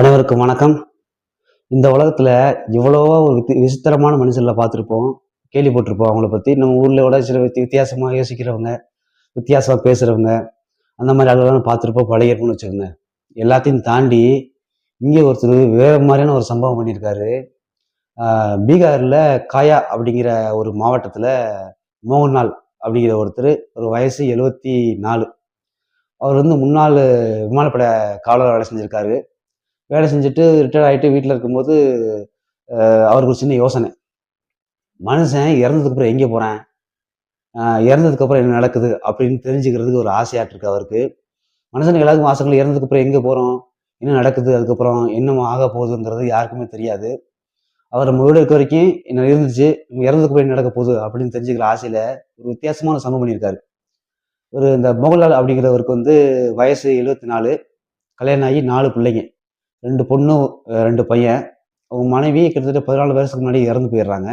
அனைவருக்கும் வணக்கம். இந்த உலகத்தில் எவ்வளவோ ஒரு வித் விசித்திரமான மனுஷனில் பார்த்துருப்போம் கேள்விப்பட்டிருப்போம். அவங்கள பற்றி நம்ம ஊரில் விட சில வித்தி வித்தியாசமாக யோசிக்கிறவங்க வித்தியாசமாக பேசுகிறவங்க அந்த மாதிரி ஆளுகள்லாம் பார்த்துருப்போம் பழகிருப்போம்னு வச்சுக்கோங்க. எல்லாத்தையும் தாண்டி இங்கே ஒருத்தர் வேறு மாதிரியான ஒரு சம்பவம் பண்ணியிருக்காரு. பீகாரில் காயா அப்படிங்கிற ஒரு மாவட்டத்தில் மோகன்லால் அப்படிங்கிற ஒருத்தர் ஒரு வயசு எழுபத்தி நாலு. அவர் வந்து முன்னாள் விமானப்படை காவலர் வேலை செஞ்சுருக்காரு. வேலை செஞ்சுட்டு ரிட்டையர் ஆகிட்டு வீட்டில் இருக்கும்போது அவருக்கு ஒரு சின்ன யோசனை. மனுஷன் இறந்ததுக்கு அப்புறம் எங்கே போகிறேன் இறந்ததுக்கு அப்புறம் என்ன நடக்குது? அப்படின்னு தெரிஞ்சுக்கிறதுக்கு ஒரு ஆசையாட்டு இருக்கு அவருக்கு. மனுஷனுக்கு எல்லாருக்கும் ஆசைகள் இறந்ததுக்கு அப்புறம் எங்கே போகிறோம் என்ன நடக்குது? அதுக்கப்புறம் என்ன ஆக போகுதுங்கிறது யாருக்குமே தெரியாது. அவர் நம்ம வீடு இருக்க வரைக்கும் என்ன இருந்துச்சு? நம்ம இறந்ததுக்கு அப்புறம் என்ன நடக்க போகுது? அப்படின்னு தெரிஞ்சுக்கிற ஆசையில் ஒரு வித்தியாசமான சம்பவம் பண்ணியிருக்காரு. ஒரு இந்த மோகன்லால் அப்படிங்கிறவருக்கு வந்து வயசு எழுபத்தி நாலு கல்யாணம் ஆகி நாலு பிள்ளைங்க. ரெண்டு பொண்ணு ரெண்டு பையன். அவங்க மனைவி கிட்டத்தட்ட பதினாலு வருஷத்துக்கு முன்னாடி இறந்து போயிடுறாங்க.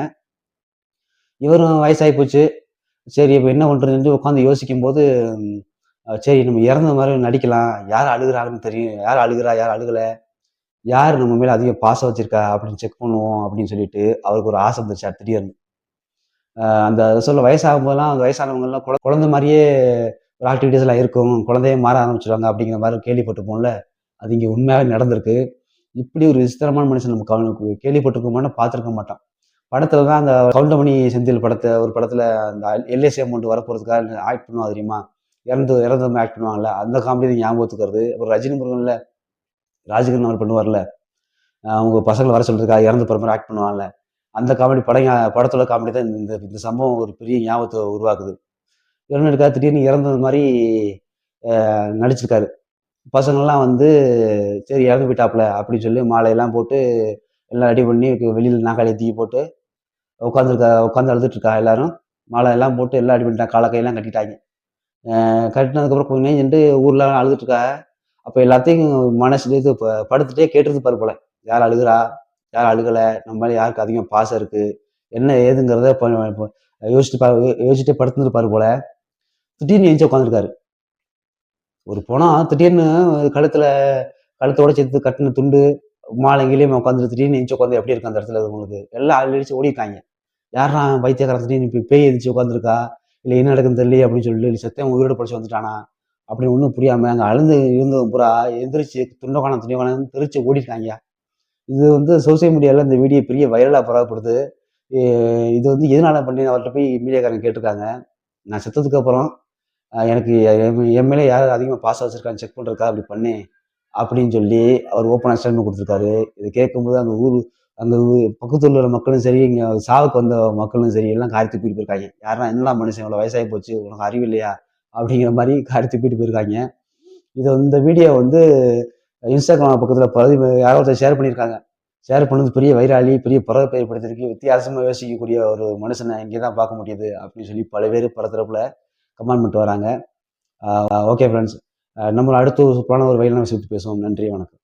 இவரும் வயசாகி போச்சு. சரி இப்போ என்ன பண்ணுறதுன்னு உட்காந்து யோசிக்கும் போது சரி நம்ம இறந்த மாதிரி நடிக்கலாம். யார் அழுகிறாங்கன்னு தெரியும். யார் அழுகிறா யார் அழுகலை? யார் நம்ம மேலே அதிக பாசம் வச்சிருக்கா? அப்படின்னு செக் பண்ணுவோம் அப்படின்னு சொல்லிட்டு அவருக்கு ஒரு ஆசை வந்துருச்சு திடீர்னு. அந்த சொல்ல வயசாகும் போதெல்லாம் அந்த வயசானவங்கெல்லாம் குழந்தை மாதிரியே ஒரு ஆக்டிவிட்டீஸ் எல்லாம் இருக்கும். குழந்தையே மாற ஆரம்பிச்சிருவாங்க அப்படிங்கிற மாதிரி கேள்விப்பட்டிருப்போம்ல. அது இங்கே உண்மையாகவே நடந்திருக்கு. இப்படி ஒரு விசித்திரமான மனுஷன் நம்ம கவனம் கேள்விப்பட்டிருக்கோமான பார்த்துருக்க மாட்டோம் படத்துல தான் அந்த கவுண்டமணி செந்தில் படத்தை ஒரு படத்துல அந்த எல்ஏசி அமௌண்ட் வரப்போறதுக்காக ஆக்ட் பண்ணுவாங்க தெரியுமா? இறந்து இறந்தவங்க ஆக்ட் பண்ணுவாங்கல்ல அந்த காமெடி ஞாபகத்துக்கிறது அப்புறம் ரஜினி முருகன்ல ராஜகிரன் அவர் பண்ணுவார்ல அவங்க பசங்களை வர சொல்றதுக்காக இறந்து போகிற மாதிரி ஆக்ட் பண்ணுவாங்கல்ல அந்த காமெடி படம் ஞா- படத்தோட காமெடி தான் இந்த இந்த சம்பவம் ஒரு பெரிய ஞாபகத்தை உருவாக்குது. இறந்துருக்காரு திடீர்னு இறந்தது மாதிரி நடிச்சிருக்காரு. பசங்கள்லாம் வந்து சரி இறந்து போயிட்டாப்புல அப்படின்னு சொல்லி மாலையெல்லாம் போட்டு எல்லாம் ரெடி பண்ணி வெளியில் நாக்காளி தூக்கி போட்டு உட்காந்துருக்கா உட்காந்து அழுதுட்ருக்கா எல்லாரும். மாலை எல்லாம் போட்டு எல்லாம் ரெடி பண்ணிட்டாங்க. காலை கையெல்லாம் கட்டிட்டாங்க. கட்டினதுக்கப்புறம் கொஞ்சம் நேஞ்சு ஊர்ல அப்போ எல்லாத்தையும் மனசுல இது படுத்துட்டே கேட்டுருந்து பாரு போல. யார் அழுகுறா? யார் அழுகலை? நம்ம மேலே யாருக்கு அதிகம் பாசம் இருக்குது என்ன ஏதுங்கிறத யோசிச்சுட்டு பா யோசிச்சுட்டே படுத்துருப்பாரு போல. திடீர்னு எழுந்து உட்காந்துருக்காரு ஒரு போனால் திடீர்னு கழுத்தில் கழுத்தோட சேர்த்து கட்டின துண்டு மாலைங்கிலேயும் உட்காந்து திடீர்னு எந்திச்சு உட்காந்து எப்படி இருக்கு அந்த இடத்துல உங்களுக்கு? எல்லாம் அழிச்சு ஓடிருக்காங்க. யாரா பைத்தியக்காரன் திடீர்னு இப்போ பேய் எந்திரிச்சு உட்காந்துருக்கா இல்லை என்ன நடக்குன்னு தெரியல அப்படின்னு சொல்லி இல்லை சத்தியம் உயிரோடு படிச்சு வந்துட்டானா? அப்படின்னு ஒன்றும் புரியாமல் அங்கே அழுந்து இருந்த பூரா எந்திரிச்சு துண்டக்கான துணியக்கான தெரிச்சு ஓடிருக்காங்க. இது வந்து சோசியல் மீடியாவில் இந்த வீடியோ பெரிய வைரலாக பரவப்படுது இது வந்து எதனால பண்ணி அவர்கிட்ட போய் மீடியாக்காரங்க கேட்டிருக்காங்க. நான் செத்ததுக்கு அப்புறம் எனக்கு என் மேலே யார் அதிகமாக பாஸ் வச்சுருக்கான்னு செக் பண்ணுறதுக்கா அப்படி பண்ணேன். அப்படின்னு சொல்லி அவர் ஓப்பனாக ஸ்டேட்மெண்ட் கொடுத்துருக்காரு. இதை கேட்கும்போது அங்கே ஊர் அங்கே பக்கத்தில் உள்ள மக்களும் சரி இங்கே சாவுக்கு வந்த மக்களும் சரி எல்லாம் காரி துப்பிட்டு போயிருக்காங்க. யாருன்னா என்னடா மனுஷன் இவ்வளோ வயசாகி போச்சு உனக்கு அறிவு இல்லையா? அப்படிங்கிற மாதிரி காரி துப்பிட்டு போயிருக்காங்க. இது இந்த வீடியோ வந்து இன்ஸ்டாகிராம் பக்கத்தில் பதிவு யாரோ ஒருத்தர் ஷேர் பண்ணியிருக்காங்க. ஷேர் பண்ணது பெரிய வைராளி பெரிய பறவை ஏற்படுத்திருக்கு வித்தியாசமாக யோசிக்கக்கூடிய ஒரு மனுஷனை இங்கே தான் பார்க்க முடியுது அப்படின்னு சொல்லி பல பேர் பல தரப்புல கமெண்ட் பண்ணிட்டு வராங்க ஓகே ஃப்ரெண்ட்ஸ் நம்மளை அடுத்த ஒரு சூப்பரான ஒரு வயலான விஷயத்தை பேசுவோம். நன்றி வணக்கம்.